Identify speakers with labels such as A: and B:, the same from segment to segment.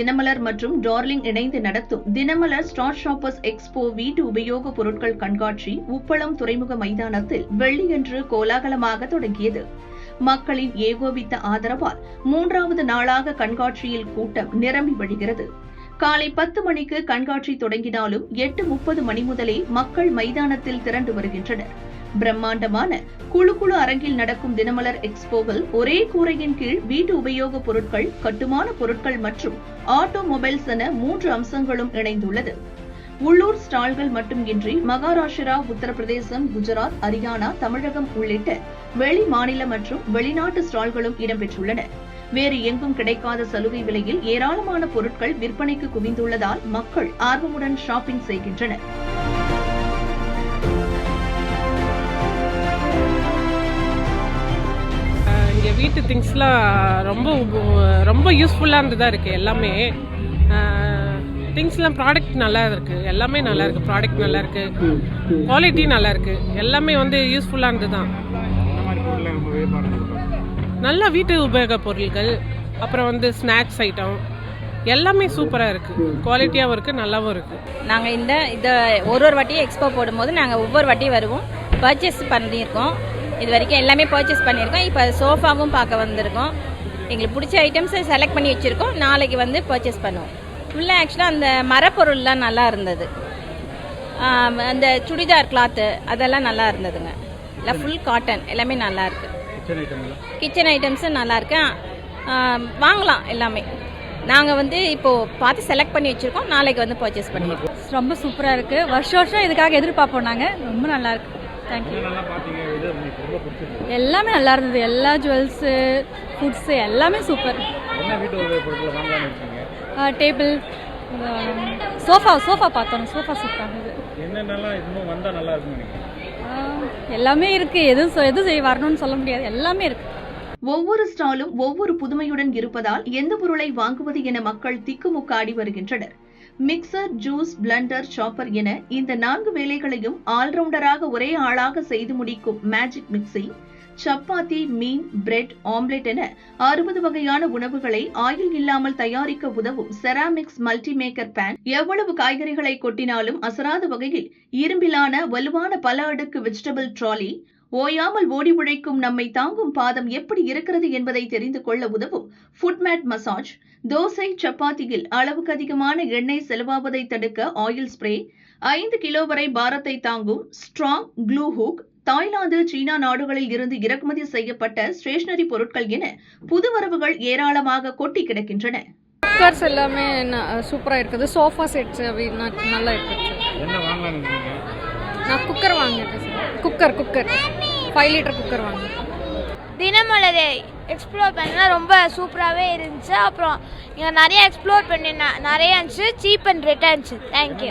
A: தினமலர் மற்றும் டார்லிங் இணைந்து நடத்தும் தினமலர் ஸ்டார் ஷாப்பர்ஸ் எக்ஸ்போ வீட்டு உபயோக பொருட்கள் கண்காட்சி உப்பளம் துறைமுக மைதானத்தில் வெள்ளியன்று கோலாகலமாக தொடங்கியது. மக்களின் ஏகோபித்த ஆதரவால் மூன்றாவது நாளாக கண்காட்சியில் கூட்டம் நிரம்பி வழிகிறது. காலை பத்து மணிக்கு கண்காட்சி தொடங்கினாலும் எட்டு முப்பது மணி முதலே மக்கள் மைதானத்தில் திரண்டு வருகின்றனர். பிரம்மாண்டமான குழு குழு அரங்கில் நடக்கும் தினமலர் எக்ஸ்போவில் ஒரே கூரையின் கீழ் வீட்டு உபயோகப் பொருட்கள் கட்டுமான பொருட்கள் மற்றும் ஆட்டோமொபைல்ஸ் என மூன்று அம்சங்களும் இணைந்துள்ளது. உள்ளூர் ஸ்டால்கள் மட்டுமின்றி மகாராஷ்டிரா உத்தரப்பிரதேசம் குஜராத் ஹரியானா தமிழகம் உள்ளிட்ட வெளி மாநில மற்றும் வெளிநாட்டு ஸ்டால்களும் இடம்பெற்றுள்ளன. வேறு எங்கும் கிடைக்காத சலுகை விலையில் ஏராளமான பொருட்கள் விற்பனைக்கு குவிந்துள்ளதால் மக்கள் ஆர்வமுடன் ஷாப்பிங் செய்கின்றனர்.
B: வீட்டு திங்ஸ்லாம் ரொம்ப ரொம்ப யூஸ்ஃபுல்லாக இருந்ததாக இருக்குது எல்லாமே. திங்ஸ்லாம் ப்ராடக்ட் நல்லா இருக்குது எல்லாமே நல்லா இருக்குது ப்ராடக்ட் நல்லா இருக்குது குவாலிட்டி நல்லா இருக்குது எல்லாமே வந்து யூஸ்ஃபுல்லாக இருந்தது தான்
C: மாதிரி
B: நல்லா வீட்டு உபயோக பொருட்கள் அப்புறம் வந்து ஸ்நாக்ஸ் ஐட்டம் எல்லாமே சூப்பராக இருக்குது குவாலிட்டியாகவும் இருக்குது நல்லாவும் இருக்குது
D: நாங்கள் இந்த இதை ஒரு ஒரு வாட்டியும் எக்ஸ்போ போடும்போது நாங்கள் ஒவ்வொரு வாட்டியும் வருவோம். பர்ச்சேஸ் பண்ணியிருக்கோம். இது வரைக்கும் எல்லாமே பர்ச்சேஸ் பண்ணியிருக்கோம். இப்போ சோஃபாவும் பார்க்க வந்திருக்கோம். எங்களுக்கு பிடிச்ச ஐட்டம்ஸை செலக்ட் பண்ணி வச்சுருக்கோம். நாளைக்கு வந்து பர்ச்சேஸ் பண்ணுவோம். ஃபுல்லாக ஆக்சுவலாக அந்த மரப்பொருள்லாம் நல்லா இருந்தது. அந்த சுடிதார் கிளாத்து அதெல்லாம் நல்லா இருந்ததுங்க. இல்லை ஃபுல் காட்டன் எல்லாமே நல்லா இருக்கு.
C: கிச்சன்
D: ஐட்டம்ஸும் நல்லா இருக்கு. வாங்கலாம் எல்லாமே. நாங்கள் வந்து இப்போது பார்த்து செலக்ட் பண்ணி வச்சுருக்கோம். நாளைக்கு வந்து பர்ச்சேஸ் பண்ணிடுவோம்
E: ரொம்ப சூப்பராக இருக்குது வருஷம் வருஷம் இதுக்காக எதிர்பார்ப்போம் நாங்கள் ரொம்ப நல்லா இருக்கு. தேங்க்யூ எல்லாமே நல்லா இருந்தது. எல்லா ஜுவல்ஸு ஃபுட்ஸு எல்லாமே சூப்பர் டேபிள் சோஃபா சோஃபா பார்த்தோம். சோஃபா சூப்பராக இருந்தது எல்லாமே இருக்குது எதுவும் எதுவும் செய்ய வரணும்னு சொல்ல முடியாது. எல்லாமே இருக்குது
A: ஒவ்வொரு ஸ்டாலும் ஒவ்வொரு புதுமையுடன் இருப்பதால் எந்த பொருளை வாங்குவது என மக்கள் திக்குமுக்காடி வருகின்றனர். மிக்சர் ஜூஸ் பிளண்டர் சாப்பர் என இந்த நான்கு வேலைகளையும் ஆல்ரவுண்டராக ஒரே ஆளாக செய்து முடிக்கும் மேஜிக் மிக்சி சப்பாத்தி மீன் பிரெட் ஆம்லெட் என அறுபது வகையான உணவுகளை ஆயில் இல்லாமல் தயாரிக்க உதவும் செராமிக்ஸ் மல்டிமேக்கர் பேன் எவ்வளவு காய்கறிகளை கொட்டினாலும் அசராத வகையில் இரும்பிலான வலுவான பல அடுக்கு வெஜிடபிள் ட்ராலி ஓயாமல் ஓடி உழைக்கும் நம்மை தாங்கும் பாதம் எப்படி இருக்கிறது என்பதை தெரிந்து கொள்ள உதவும் ஃபுட்மேட் மசாஜ் தோசை சப்பாத்தியில் அளவுக்கு அதிகமான எண்ணெய் செலவாவதை தடுக்க ஆயில் ஸ்ப்ரே ஐந்து கிலோ வரை பாரத்தை தாங்கும் ஸ்ட்ராங் க்ளூ ஹூக் தாய்லாந்து சீனா நாடுகளில் இருந்து இறக்குமதி செய்யப்பட்ட ஸ்டேஷனரி பொருட்கள் என புதுவரவுகள் ஏராளமாக கொட்டி கிடக்கின்றன.
F: எல்லாமே சூப்பராக இருக்குது. சோஃபா செட்ஸ் நல்லா இருக்குது.
C: என்ன வாங்கலாம்னு இருக்கீங்க?
F: நான் குக்கர் வாங்கியிருக்கேன் sir cooker cooker. Five litre cooker வாங்கியிருக்கேன்
G: தினமலரை எக்ஸ்ப்ளோர் பண்ணா ரொம்ப சூப்பராகவே இருந்துச்சு. அப்புறம் இங்கே நிறைய எக்ஸ்ப்ளோர் பண்ணி நிறைய இருந்துச்சு. சீப் அண்ட் ரேட்டாக இருந்துச்சு தேங்க்யூ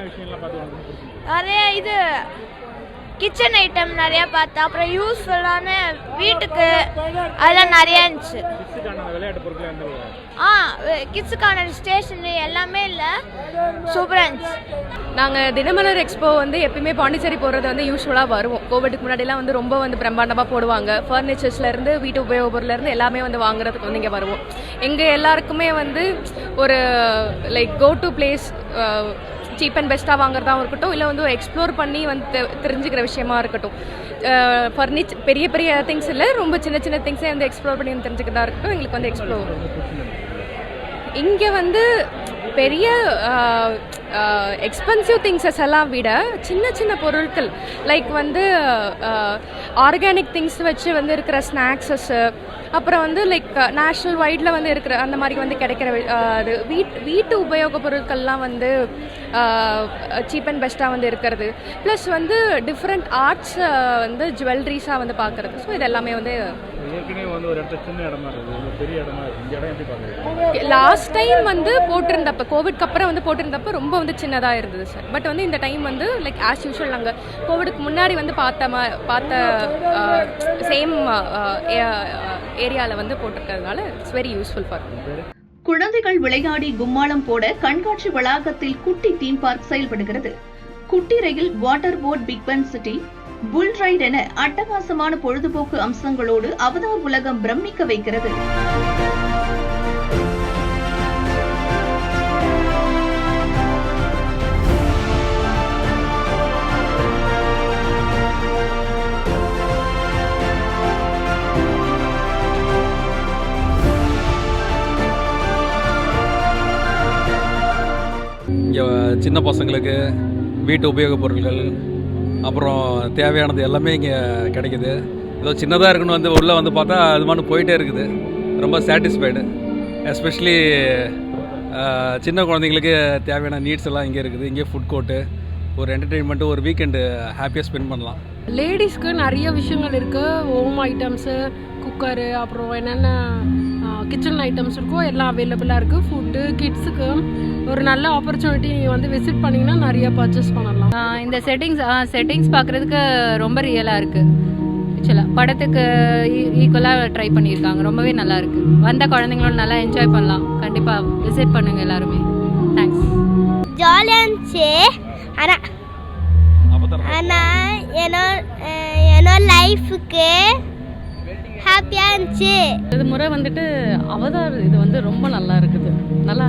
G: நிறைய இது கிச்சன் ஐட்டம் நிறைய பார்த்தேன். அப்புறம் யூஸ்ஃபுல்லான வீட்டுக்கு அதெல்லாம் நிறைய இருந்துச்சு.
C: கிட்ஸுக்கான
G: ஆ கிட்ஸுக்கான ஸ்டேஷனரி எல்லாமே இல்லை. சூப்பராக இருந்துச்சு.
F: நாங்கள் தினமலர் எக்ஸ்போ வந்து எப்பயுமே பாண்டிச்சேரி போகிறது வந்து யூஸ்வலாக வருவோம். கோவிட்டுக்கு முன்னாடிலாம் வந்து ரொம்ப வந்து பிரம்மாண்டமாக போடுவாங்க. ஃபர்னிச்சர்ஸ்லேருந்து வீட்டு உபயோகப்பொருள்லேருந்து எல்லாமே வந்து வாங்குறதுக்கு வந்து இங்கே வருவோம். எங்கள் எல்லாருக்குமே வந்து ஒரு like go to place cheap and பெஸ்ட்டாக வாங்குறதாக இருக்கட்டும் இல்லை வந்து எக்ஸ்ப்ளோர் பண்ணி வந்து தெ- தெரிஞ்சுக்கிற விஷயமா இருக்கட்டும். ஃபர்னிச் பெரிய பெரிய திங்ஸ் இல்லை ரொம்ப சின்ன சின்ன திங்ஸே வந்து எக்ஸ்ப்ளோர் பண்ணி வந்து தெரிஞ்சுக்கிறதா இருக்கட்டும் எங்களுக்கு வந்து எக்ஸ்ப்ளோர் இங்கே வந்து பெரிய எக்ஸ்பென்சிவ் திங்ஸஸ் எல்லாம் விட சின்ன சின்ன பொருட்கள் லைக் வந்து ஆர்கானிக் திங்ஸ் வச்சு வந்து இருக்கிற ஸ்நாக்ஸஸ்ஸு அப்புறம் வந்து லைக் நேஷ்னல் வைடில் வந்து இருக்கிற அந்த மாதிரி வந்து கிடைக்கிற uh, அது வீட் வீட்டு உபயோக பொருட்கள்லாம் வந்து சீப் அண்ட் பெஸ்ட்டாக வந்து இருக்கிறது. ப்ளஸ் வந்து டிஃப்ரெண்ட் ஆர்ட்ஸ் uh, வந்து ஜுவல்லரிஸாக வந்து பார்க்குறது. ஸோ இது எல்லாமே வந்து
C: ஏற்கனவே வந்து ஒரு இடத்துல சின்ன இடமா இருக்குது. ஒரு பெரிய இடமா இருக்குது. இந்த இடம் எப்படி பார்க்குறீங்க?
F: லாஸ்ட் டைம் வந்து போட்டிருந்தப்ப கோவிட்க்கு அப்புறம் வந்து போட்டிருந்தப்ப ரொம்ப வந்து சின்னதாக இருந்தது சார் பட் வந்து இந்த டைம் வந்து லைக் ஆஸ் யூஷுவல் நாங்கள் கோவிடுக்கு முன்னாடி வந்து பார்த்த மா பார்த்த சேம் ஏரியாவில் வந்து போட்டிருக்கிறதுனால இட்ஸ் வெரி யூஸ்ஃபுல் ஃபார்
A: குழந்தைகள் விளையாடி கும்மாளம் போட கண்காட்சி வளாகத்தில் குட்டி தீம் பார்க் செயல்படுகிறது. குட்டி ரயில் water boat big fun city bull ride என அட்டகாசமான பொழுதுபோக்கு அம்சங்களோடு அவதார் உலகம் பிரமிக்க வைக்கிறது.
H: சின்ன பசங்களுக்கு வீட்டு உபயோகப் பொருட்கள் அப்புறம் தேவையானது எல்லாமே இங்கே கிடைக்குது. ஏதோ சின்னதாக இருக்குன்னு வந்து உள்ளே வந்து பார்த்தா அது மாதிரி போயிட்டே இருக்குது. ரொம்ப சாட்டிஸ்ஃபைடு எஸ்பெஷலி சின்ன குழந்தைங்களுக்கு தேவையான நீட்ஸ் எல்லாம் இங்கே இருக்குது. இங்கே ஃபுட் கோர்ட்டு ஒரு என்டர்டெயின்மெண்ட்டு ஒரு வீக்கெண்டு ஹாப்பியாக ஸ்பெண்ட் பண்ணலாம்.
B: லேடிஸ்க்கு நிறைய விஷயங்கள் இருக்குது ஹோம் ஐட்டம்ஸு குக்கரு அப்புறம் என்னென்ன கிச்சன் ஐட்டம்ஸ் இருக்கோ எல்லாம் அவைலபிளாக இருக்குது ஃபுட்டு கிட்ஸுக்கு ஒரு நல்ல ஆப்பர்ச்சுனிட்டி நீங்கள் வந்து விசிட் பண்ணிங்கன்னா நிறைய பர்ச்சேஸ் பண்ணலாம்.
E: இந்த செட்டிங்ஸ் செட்டிங்ஸ் பார்க்குறதுக்கு ரொம்ப ரியலாக இருக்குது ஆக்சுவலாக படத்துக்கு ஈக்குவலாக ட்ரை பண்ணியிருக்காங்க. ரொம்பவே நல்லா இருக்கு. வந்த குழந்தைங்களோட நல்லா என்ஜாய் பண்ணலாம். கண்டிப்பாக விசிட் பண்ணுங்கள் எல்லாருமே. தேங்க்ஸ்
G: ஜாலியாக இருந்துச்சு ஆனால் ஆனால் என்னோட என்னோட லைஃபுக்கு ஹாப்பியாக இருந்துச்சு
E: இது முறை வந்துட்டு அவதார் இது வந்து ரொம்ப நல்லா இருக்குது. நல்லா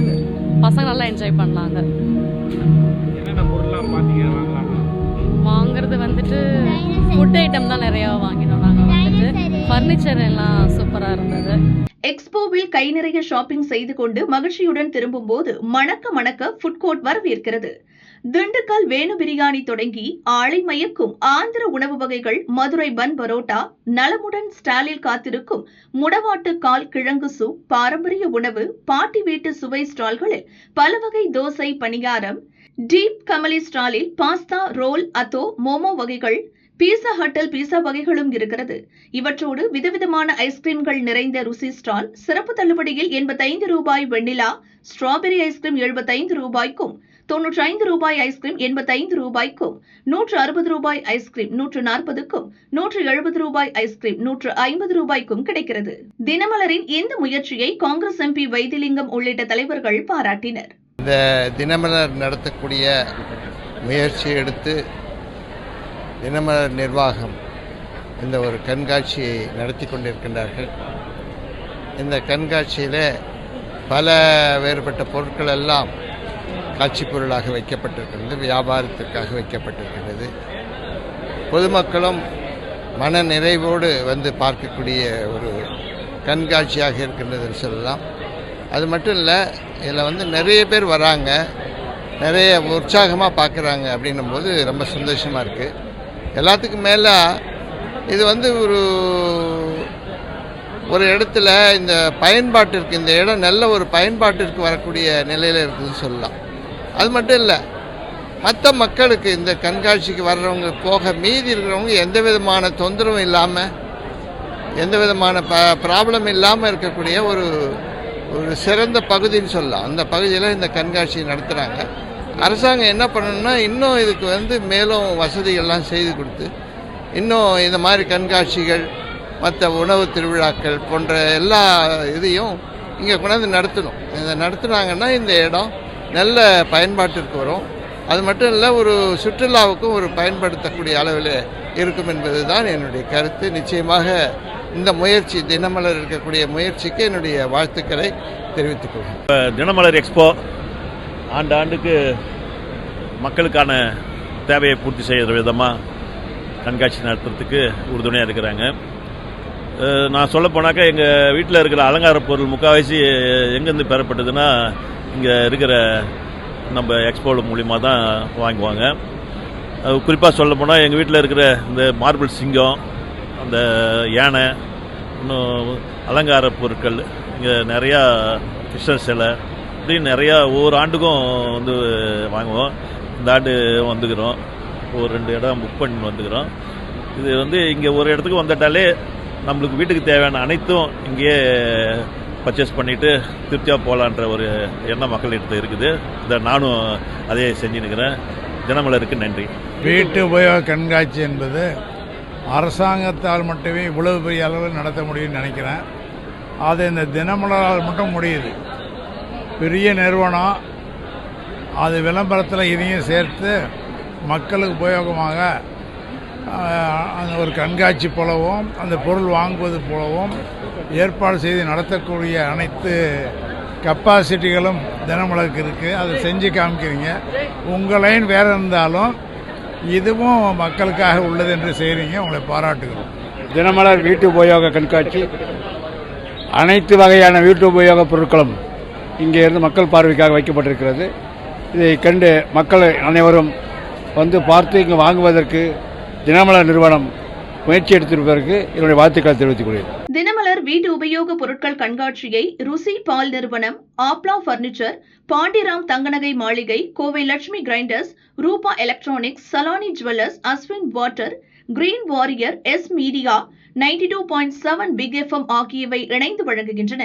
E: பசங்க நல்லா என்ஜாய் பண்ணலாங்க. வந்துட்டு ஃபுட் ஐட்டம் தான் நிறையா வாங்கினோம் நாங்கள் வந்துட்டு. ஃபர்னிச்சர் எல்லாம் சூப்பராக இருந்தது.
A: எக்ஸ்போவில் கை நிறைய ஷாப்பிங் செய்து கொண்டு மகிழ்ச்சியுடன் திரும்பும்போது மணக்க மணக்க ஃபுட் கோர்ட் வரவேற்கிறது. திண்டுக்கல் வேணு பிரியாணி தொடங்கி ஆளை மயக்கும் ஆந்திர உணவு வகைகள் மதுரை பன் பரோட்டா நலமுடன் ஸ்டாலில் காத்திருக்கும் முடவாட்டு கால் கிழங்கு சூப் பாரம்பரிய உணவு பாட்டி வீட்டு சுவை ஸ்டால்களில் பல வகை தோசை பணியாரம் டீப் கமலி ஸ்டாலில் பாஸ்தா ரோல் அத்தோ மோமோ வகைகள் பீஸா ஹட்டில் பீஸா வகைகளும் இருக்கிறது. இவற்றோடு விதவிதமான ஐஸ்கிரீம்கள் நிறைந்த ருசி ஸ்டால் சிறப்பு தள்ளுபடியில் எண்பத்தைந்து ரூபாய் வெண்ணிலா ஸ்ட்ராபெரி ஐஸ்கிரீம் எழுபத்தைந்து ரூபாய்க்கும் தொன்னூற்றி ஐந்து ரூபாய் ஐஸ்கிரீம் எண்பத்தைந்து ரூபாய்க்கும் நூற்று அறுபது ரூபாய் ஐஸ்கிரீம் நூற்று நாற்பதுக்கும் நூற்று எழுபது ரூபாய் ஐஸ்கிரீம் நூற்று ஐம்பது ரூபாய்க்கும் கிடைக்கிறது. தினமலரின் இந்த முயற்சியை காங்கிரஸ் எம்பி வைத்திலிங்கம் உள்ளிட்ட தலைவர்கள் பாராட்டினர்.
I: இந்த தினமலர் நடத்தக்கூடிய முயற்சியை எடுத்து தினமலர் நிர்வாகம் இந்த ஒரு கண்காட்சியை நடத்தி கொண்டிருக்கின்றார்கள். இந்த கண்காட்சியில் பல வேறுபட்ட பொருட்கள் எல்லாம் காட்சி பொருளாக வைக்கப்பட்டிருக்கிறது வியாபாரத்திற்காக வைக்கப்பட்டிருக்கிறது பொதுமக்களும் மன நிறைவோடு வந்து பார்க்கக்கூடிய ஒரு கண்காட்சியாக இருக்கின்றதுன்னு சொல்லலாம். அது மட்டும் இல்லை இதில் வந்து நிறைய பேர் வராங்க. நிறைய உற்சாகமாக பார்க்குறாங்க அப்படின்னும்போது ரொம்ப சந்தோஷமாக இருக்குது எல்லாத்துக்கும் மேலே இது வந்து ஒரு ஒரு இடத்துல இந்த பயன்பாட்டிற்கு இந்த இடம் நல்ல ஒரு பயன்பாட்டிற்கு வரக்கூடிய நிலையில் இருக்குதுன்னு சொல்லலாம். அது மட்டும் இல்லை மற்ற மக்களுக்கு இந்த கண்காட்சிக்கு வர்றவங்க போக மீதி இருக்கிறவங்க எந்த விதமான தொந்தரவும் இல்லாமல் எந்த விதமான ப ப்ராப்ளம் இல்லாமல் இருக்கக்கூடிய ஒரு ஒரு சிறந்த பகுதின்னு சொல்லலாம். அந்த பகுதியில் இந்த கண்காட்சி நடத்துகிறாங்க அரசாங்கம் என்ன பண்ணணும்னா இன்னும் இதுக்கு வந்து மேலும் வசதிகள்லாம் செய்து கொடுத்து இன்னும் இந்த மாதிரி கண்காட்சிகள் மற்ற உணவு திருவிழாக்கள் போன்ற எல்லா இதையும் இங்கே கொண்டாந்து நடத்தணும். இதை நடத்துனாங்கன்னா இந்த இடம் நல்ல பயன்பாட்டிற்கு வரும். அது மட்டும் இல்லை ஒரு சுற்றுலாவுக்கும் ஒரு பயன்படுத்தக்கூடிய அளவில் இருக்கும் என்பது தான் என்னுடைய கருத்து. நிச்சயமாக இந்த முயற்சி தினமலர் இருக்கக்கூடிய முயற்சிக்கு என்னுடைய வாழ்த்துக்களை தெரிவித்துக் கொள்கிறேன்.
C: தினமலர் எக்ஸ்போ ஆண்டு ஆண்டுக்கு மக்களுக்கான தேவையை பூர்த்தி செய்கிற விதமாக கண்காட்சி நடத்துறதுக்கு உறுதுணையாக இருக்கிறாங்க. நான் சொல்ல போனாக்கா எங்கள் வீட்டில் இருக்கிற அலங்கார பொருள் முக்கால்வாசி எங்கேருந்து பெறப்பட்டதுன்னா இங்கே இருக்கிற நம்ம எக்ஸ்போர்ட் மூலிமா தான் வாங்குவாங்க. குறிப்பாக சொல்ல போனால் எங்கள் வீட்டில் இருக்கிற இந்த மார்பிள் சிங்கம் அந்த யானை இன்னும் அலங்கார பொருட்கள் இங்கே நிறையா கிருஷ்ணர் சிலை இப்படின்னு நிறையா ஒவ்வொரு ஆண்டுக்கும் வந்து வாங்குவோம். இந்த ஆண்டு வந்துக்கிறோம். ஒரு ரெண்டு இடம் புக் பண்ணி வந்துக்கிறோம். இது வந்து இங்கே ஒரு இடத்துக்கு வந்துட்டாலே நம்மளுக்கு வீட்டுக்கு தேவையான அனைத்தும் இங்கேயே பர்ச்சேஸ் பண்ணிவிட்டு திருப்தியாக போகலான்ற ஒரு எண்ணம் மக்கள்கிட்ட இருக்குது. இதை நானும் அதே செஞ்சுன்னுக்கிறேன். தினமலருக்கு நன்றி.
J: வீட்டு உபயோக கண்காட்சி என்பது அரசாங்கத்தால் மட்டுமே இவ்வளவு பெரிய அளவில் நடத்த முடியும்னு நினைக்கிறேன். அது இந்த தினமலரால் மட்டும் முடியுது. பெரிய நிறுவனம் அது விளம்பரத்தில் இதையும் சேர்த்து மக்களுக்கு உபயோகமாக அந்த ஒரு கண்காட்சி போலவும் அந்த பொருள் வாங்குவது போலவும் ஏற்பாடு செய்து நடத்தக்கூடிய அனைத்து கெப்பாசிட்டிகளும் தினமலருக்கு இருக்குது அதை செஞ்சு காமிக்கிறீங்க. உங்கள் லைன் வேறு இருந்தாலும் இதுவும் மக்களுக்காக உள்ளது என்று செய்கிறீங்க உங்களை பாராட்டுகிறோம்.
K: தினமலர் வீட்டு உபயோக கண்காட்சி அனைத்து வகையான வீட்டு உபயோக பொருட்களும் இங்கே இருந்து மக்கள் பார்வைக்காக வைக்கப்பட்டிருக்கிறது. இதை கண்டு மக்கள் அனைவரும் வந்து பார்த்து இங்கு வாங்குவதற்கு தினமலர் நிறுவனம் முயற்சி எடுத்திருப்பதற்கு என்னுடைய வாழ்த்துக்களை தெரிவித்துக் கொள்கிறேன்.
A: தினமலர் வீட்டு உபயோக பொருட்கள் கண்காட்சியை ருசி பால் நிறுவனம் ஆப்லா பர்னிச்சர் பாண்டிராம் தங்கநகை மாளிகை Kovai Lakshmi grinders Rupa electronics Salani jewellers Ashwin water green warriors media ninety two point seven big FM ஆகியவை இணைந்து வழங்குகின்றன.